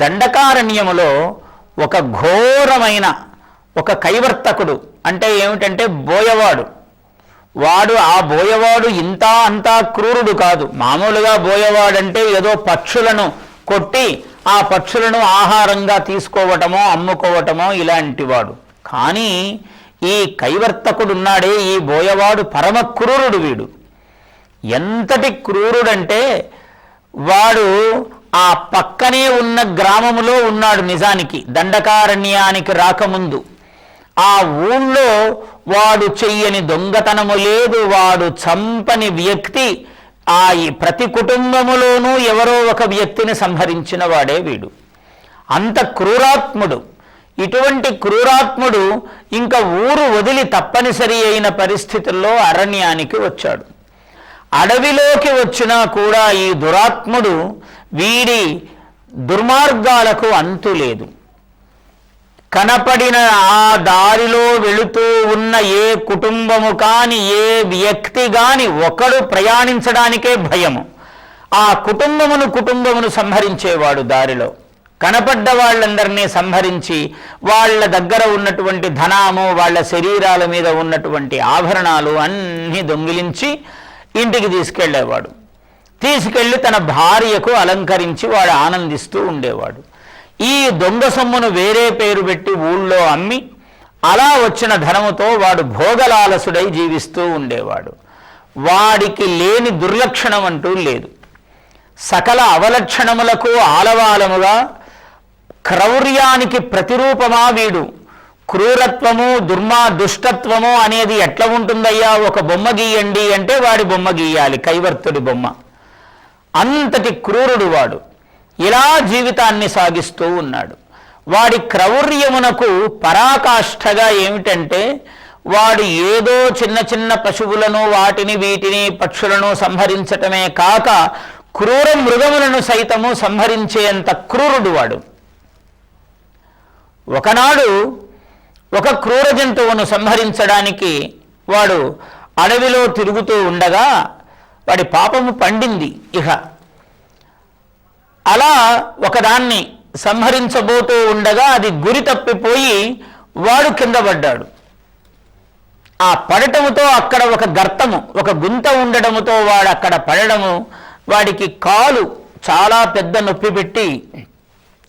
దండకారణ్యములో ఒక ఘోరమైన ఒక కైవర్తకుడు అంటే ఏమిటంటే బోయవాడు. వాడు ఆ బోయవాడు ఇంత అంతా క్రూరుడు కాదు. మామూలుగా బోయవాడంటే ఏదో పక్షులను కొట్టి ఆ పక్షులను ఆహారంగా తీసుకోవటమో అమ్ముకోవటమో ఇలాంటివాడు. కానీ ఈ కైవర్తకుడు ఉన్నాడే ఈ బోయవాడు పరమ క్రూరుడు వీడు. ఎంతటి క్రూరుడంటే వాడు ఆ పక్కనే ఉన్న గ్రామములో ఉన్నాడు నిజానికి దండకారణ్యానికి రాకముందు. ఆ ఊళ్ళో వాడు చెయ్యని దొంగతనము లేదు వాడు చంపని వ్యక్తి ఆ ఈ ప్రతి కుటుంబములోనూ ఎవరో ఒక వ్యక్తిని సంహరించిన వాడే వీడు. అంత క్రూరాత్ముడు. ఇటువంటి క్రూరాత్ముడు ఇంకా ఊరు వదిలి తప్పనిసరి అయిన పరిస్థితుల్లో అరణ్యానికి వచ్చాడు. అడవిలోకి వచ్చినా కూడా ఈ దురాత్ముడు వీడి దుర్మార్గాలకు అంతు లేదు. కనపడిన ఆ దారిలో వెళుతూ ఉన్న ఏ కుటుంబము కాని ఏ వ్యక్తి కాని ఒకడు ప్రయాణించడానికే భయము. ఆ కుటుంబమును కుటుంబమును సంహరించేవాడు దారిలో. కనపడ్డ వాళ్ళందరినీ సంహరించి వాళ్ళ దగ్గర ఉన్నటువంటి ధనాము వాళ్ళ శరీరాల మీద ఉన్నటువంటి ఆభరణాలు అన్నీ దొంగిలించి ఇంటికి తీసుకెళ్ళేవాడు తీసుకెళ్ళి తన భార్యకు అలంకరించి వాడు ఆనందిస్తూ ఉండేవాడు. ఈ దొంగ సొమ్మును వేరే పేరు పెట్టి ఊళ్ళో అమ్మి అలా వచ్చిన ధనముతో వాడు భోగలాలసుడై జీవిస్తూ ఉండేవాడు. వాడికి లేని దుర్లక్షణం అంటూ లేదు. సకల అవలక్షణములకు ఆలవాలముగా క్రౌర్యానికి ప్రతిరూపమా వీడు? క్రూరత్వము దుర్మా దుష్టత్వము అనేది ఎట్లా ఉంటుందయ్యా? ఒక బొమ్మ గీయండి అంటే వాడి బొమ్మ గీయాలి కైవర్తుడి బొమ్మ. అంతటి క్రూరుడు వాడు. ఇలా జీవితాన్ని సాగిస్తూ ఉన్నాడు. వాడి క్రౌర్యమునకు పరాకాష్ఠగా ఏమిటంటే వాడు ఏదో చిన్న చిన్న పశువులను వాటిని వీటిని పక్షులను సంహరించటమే కాక క్రూర మృగములను సైతము సంహరించేంత క్రూరుడు వాడు. ఒకనాడు ఒక క్రూర జంతువును సంహరించడానికి వాడు అడవిలో తిరుగుతూ ఉండగా వాడి పాపము పండింది ఇహ. అలా ఒకదాన్ని సంహరించబోతూ ఉండగా అది గురి తప్పిపోయి వాడు కింద పడ్డాడు. ఆ పడటముతో అక్కడ ఒక గర్తము ఒక గుంత ఉండడముతో వాడు అక్కడ పడడము వాడికి కాలు చాలా పెద్ద నొప్పి పెట్టి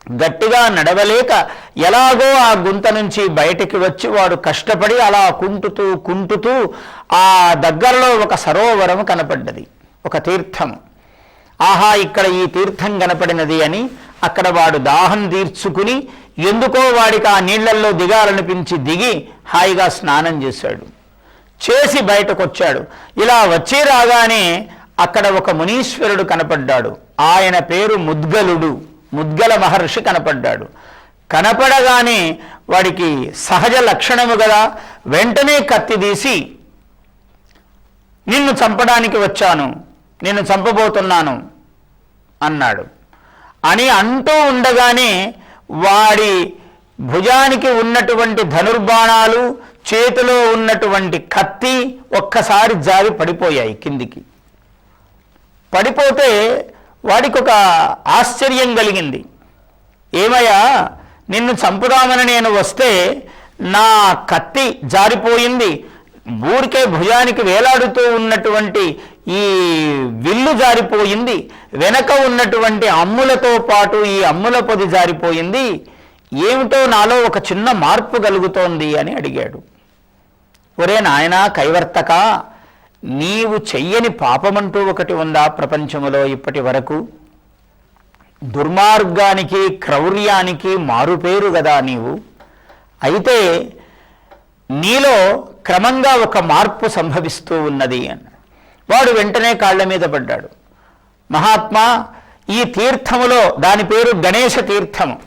గట్టిగా నడవలేక ఎలాగో ఆ గుంత నుంచి బయటికి వచ్చి వాడు కష్టపడి అలా కుంటుతూ కుంటుతూ ఆ దగ్గరలో ఒక సరోవరం కనపడ్డది ఒక తీర్థం. ఆహా ఇక్కడ ఈ తీర్థం కనపడినది అని అక్కడ వాడు దాహం తీర్చుకుని ఎందుకో వాడికి ఆ నీళ్ళల్లో దిగాలనిపించి దిగి హాయిగా స్నానం చేశాడు. చేసి బయటకు వచ్చాడు ఇలా వచ్చి రాగానే అక్కడ ఒక మునీశ్వరుడు కనపడ్డాడు. ఆయన పేరు ముద్గలుడు. ముద్గల మహర్షి కనపడ్డాడు. కనపడగానే వాడికి సహజ లక్షణము కదా వెంటనే కత్తి తీసి నిన్ను చంపడానికి వచ్చాను నిన్ను చంపబోతున్నాను అన్నాడు. అని అంటూ ఉండగానే వాడి భుజానికి ఉన్నటువంటి ధనుర్బాణాలు చేతిలో ఉన్నటువంటి కత్తి ఒక్కసారి జారి పడిపోయాయి కిందికి. పడిపోతే వాడికి ఒక ఆశ్చర్యం కలిగింది. ఏమయ్యా నిన్ను చంపుదామని నేను వస్తే నా కత్తి జారిపోయింది. ఊరికే భుజానికి వేలాడుతూ ఉన్నటువంటి ఈ విల్లు జారిపోయింది. వెనక ఉన్నటువంటి అమ్ములతో పాటు ఈ అమ్ముల పొది జారిపోయింది. ఏమిటో నాలో ఒక చిన్న మార్పు కలుగుతోంది అని అడిగాడు. ఒరే నాయనా కైవర్తక నీవు చెయ్యని పాపమంటూ ఒకటి ఉందా ప్రపంచములో ఇప్పటి వరకు? దుర్మార్గానికి క్రౌర్యానికి మారుపేరు కదా నీవు. అయితే నీలో క్రమంగా ఒక మార్పు సంభవిస్తూ ఉన్నది అని. వాడు వెంటనే కాళ్ళ మీద పడ్డాడు. మహాత్మా ఈ తీర్థములో దాని పేరు గణేశ తీర్థము.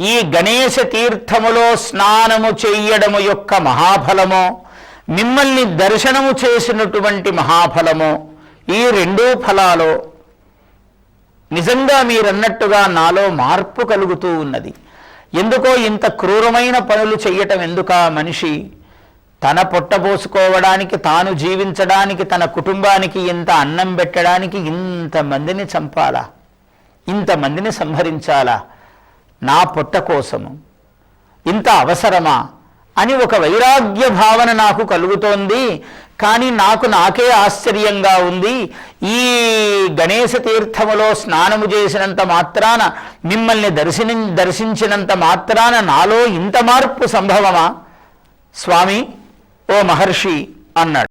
ఈ గణేశ తీర్థములో స్నానము చెయ్యడము యొక్క మహాఫలమో మిమ్మల్ని దర్శనము చేసినటువంటి మహాఫలము ఈ రెండూ ఫలాలో నిజంగా మీరన్నట్టుగా నాలో మార్పు కలుగుతూ ఉన్నది. ఎందుకో ఇంత క్రూరమైన పనులు చెయ్యటం ఎందుకా మనిషి? తన పొట్టబోసుకోవడానికి తాను జీవించడానికి తన కుటుంబానికి ఇంత అన్నం పెట్టడానికి ఇంతమందిని చంపాలా? ఇంతమందిని సంహరించాలా? నా పొట్ట కోసము. ఇంత అవసరమా? అని ఒక వైరాగ్య భావన నాకు కలుగుతోంది. కానీ నాకు నాకే ఆశ్చర్యంగా ఉంది. ఈ గణేశ తీర్థములో స్నానము చేసినంత మాత్రాన మిమ్మల్ని దర్శని దర్శించినంత మాత్రాన నాలో ఇంత మార్పు సంభవమా? స్వామి ఓ మహర్షి అన్నాడు.